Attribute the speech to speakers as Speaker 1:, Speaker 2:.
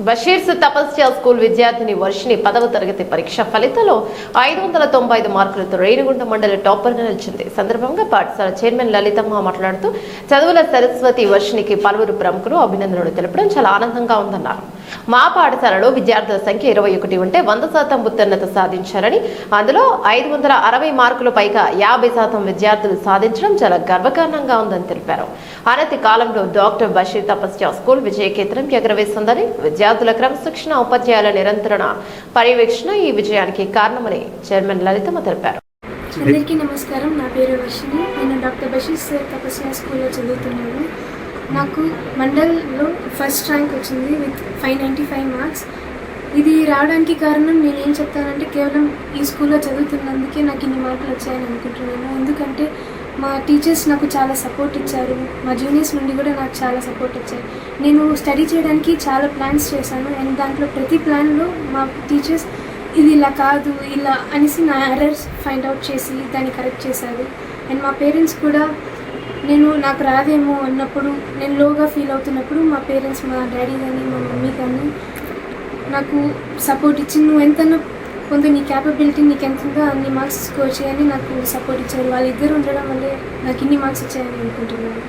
Speaker 1: బషీర్స్ తపస్య school విద్యార్థిని వర్షిని పదవ తరగతి పరీక్ష ఫలితాల్లో ఐదు వందల తొంభై ఐదు మార్కులతో రేణిగుంట మండలి టాపర్గా నిలిచింది. సందర్భంగా పాఠశాల చైర్మన్ లలితమ్మ మాట్లాడుతూ చదువుల సరస్వతి వర్షినికి పలువురు ప్రముఖులు అభినందనలు తెలపడం చాలా ఆనందంగా ఉందన్నారు. మా పాఠశాలలో విద్యార్థుల సంఖ్య ఇరవై ఒకటి ఉంటే వంద శాతం ఉత్తీర్ణత సాధించారని. అందులో ఐదు వందల అరవై మార్కుల పైగా యాభై శాతం విద్యార్థులు సాధించడం చాలా గర్వకారణంగా ఉందని తెలిపారు. అనతి కాలంలో డాక్టర్ బషీర్ తపస్య స్కూల్ విజయకేతనం ఎగరవేస్తుందని విద్యార్థుల క్రమశిక్షణ ఉపాధ్యాయుల నిరంతరణ పర్యవేక్షణ ఈ విజయానికి కారణమని చైర్మన్ లలితమ్మ తెలిపారు.
Speaker 2: అందరికీ నమస్కారం. నా పేరు వర్షిణి నేను డాక్టర్ బషీర్ సార్ తపస్య స్కూల్లో చదువుతున్నాను. నాకు మండల్లో ఫస్ట్ ర్యాంక్ వచ్చింది with five ninety five marks ఇది రావడానికి కారణం నేను ఏం చెప్తానంటే కేవలం ఈ స్కూల్లో చదువుతున్నందుకే నాకు ఇన్ని మార్కులు వచ్చాయని అనుకుంటున్నాను. ఎందుకంటే మా టీచర్స్ నాకు చాలా సపోర్ట్ ఇచ్చారు. మా జూనియర్స్ నుండి కూడా నాకు చాలా సపోర్ట్ ఇచ్చారు. నేను స్టడీ చేయడానికి చాలా ప్లాన్స్ చేశాను. అండ్ దాంట్లో ప్రతి ప్లాన్లో మా టీచర్స్ ఇది ఇలా కాదు ఇలా అనేసి నా ఎర్రర్స్ ఫైండ్ అవుట్ చేసి దాన్ని కరెక్ట్ చేశారు. అండ్ మా పేరెంట్స్ కూడా నేను నాకు రాదేమో అన్నప్పుడు నేను లోగా ఫీల్ అవుతున్నప్పుడు మా పేరెంట్స్ మా డాడీ కానీ మా మమ్మీ కానీ నాకు సపోర్ట్ ఇచ్చి నువ్వు ఎంతైనా కొంత నీ క్యాపబిలిటీ నీకు ఎంత ఉందో అన్ని మార్క్స్ స్కోర్ చేయని నాకు సపోర్ట్ ఇచ్చారు. వాళ్ళిద్దరు ఉండడం వల్లే నాకు ఇన్ని మార్క్స్ వచ్చాయని అనుకుంటున్నాను.